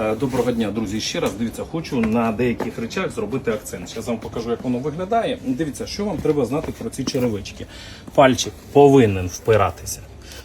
Е, Доброго дня, друзі. Ще раз дивіться, хочу на деяких речах зробити акцент. Зараз вам покажу, як воно виглядає. Дивіться, що вам треба знати про ці черевички. Пальчик повинен впиратися.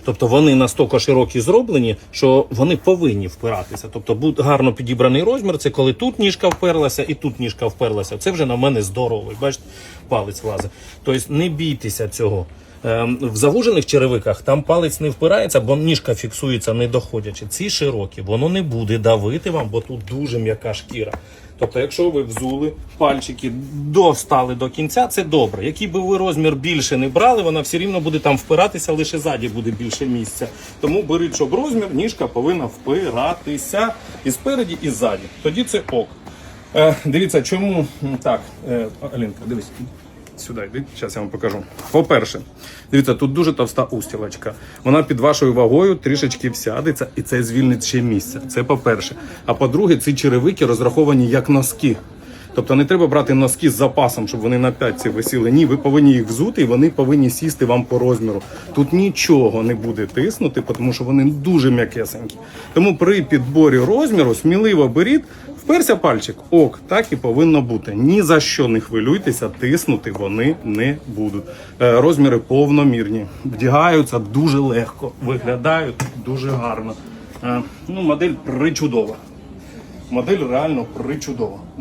Тобто вони настільки широкі зроблені, що вони повинні впиратися. Тобто гарно підібраний розмір. Це коли тут ніжка вперлася і тут ніжка вперлася. Це вже на мене здоровий. Бачите, палець влазить. Тобто не бійтеся цього. Ем, В завужених черевиках там палець не впирається, бо ніжка фіксується не доходячи. Ці широкі, воно не буде давити вам, бо тут дуже м'яка шкіра. Тобто, якщо ви взули пальчики, достали до кінця, це добре. Який би ви розмір більше не брали, вона все рівно буде там впиратися, лише ззаді буде більше місця. Тому беріть, щоб розмір, ніжка повинна впиратися і спереді, і ззаді. Тоді це ок. Е, дивіться, чому так, е, Алінка, дивись. Сюди йди, зараз я вам покажу. По-перше, дивіться, тут дуже товста устілочка. Вона під вашою вагою трішечки всядеться, і це звільнить ще місце. Це по-перше. А по-друге, ці черевики розраховані як носки. Тобто не треба брати носки з запасом, щоб вони на п'ятці висіли. Ні, ви повинні їх взути і вони повинні сісти вам по розміру. Тут нічого не буде тиснути, тому що вони дуже м'якесенькі. Тому при підборі розміру сміливо беріть, вперся пальчик, ок, так і повинно бути. Ні за що не хвилюйтеся, тиснути вони не будуть. Е, розміри повномірні, вдягаються дуже легко, виглядають дуже гарно. Е, ну, модель причудова. Модель реально причудова.